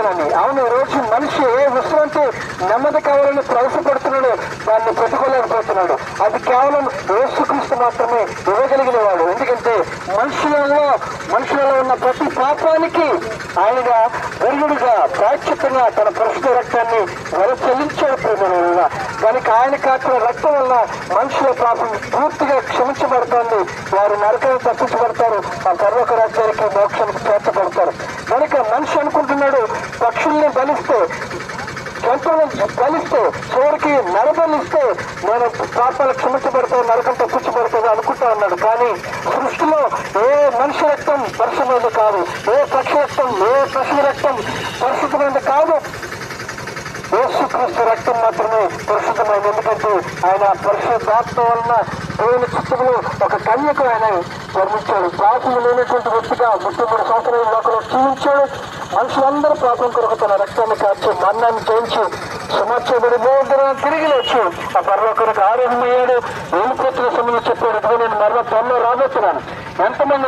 ఇస్తానని అవును రోజు మనిషి ఏ విశ్రాంతి నెమ్మది కావాలని ప్రవేశపడుతున్నాడు దాన్ని పెట్టుకోలేకపోతున్నాడు అది కేవలం యేసుక్రీస్తు మాత్రమే ఇవ్వగలిగిన వాడు ఎందుకంటే మనుషులలో మనుషులలో ఉన్న ప్రతి పాపానికి ఆయనగా వెరుగుడుగా ప్రాచ్యతంగా తన పరిశుద్ధ రక్తాన్ని వెల చెల్లించాడు ప్రేమ కనుక ఆయన కాచిన రక్తం వల్ల మనుషుల పాపం పూర్తిగా క్షమించబడుతోంది. వారు నరకలు తప్పించబడతారు. ఆ పర్వక రాజ్యానికి మోక్షం అనుకుంటున్నాడు. పక్షుల్ని బలిస్తే జంతువులు బలిస్తే చివరికి నరబలిస్తే నేను పాపాలు క్షమించబడతాయి నరకం తప్పించబడుతుంది అనుకుంటా ఉన్నాడు. కానీ సృష్టిలో ఏ మనిషి రక్తం పరిశుభ్రమైనది కాదు. ఏ పక్షి రక్తం ఏ పశువు రక్తం పరిశుభ్రమైనది కాదు. యేసుక్రీస్తు రక్తం మాత్రమే పరిశుద్ధమైంది. ఎందుకంటే ఆయన పరిశుద్ధాత్మ వలన దేవుని చిత్తములు ఒక కన్యకు ఆయన వర్ణించాడు పాపము లేనటువంటి వ్యక్తిగా ముప్పై మూడు సంవత్సరాల లోకంలో జీవించాడు. మనుషులందరూ పాపం కొరకు తన రక్తాన్ని కాచి మన్నాన్ని పెంచి సమాచారపడి మూడు తిరిగి లేచి ఆ పర్లోకానికి ఆరోగ్యమయ్యాడు వెళ్ళిపోతున్న సమయంలో చెప్పాడు నేను మరణ త్వరలో రాబోతున్నాను. ఎంతమంది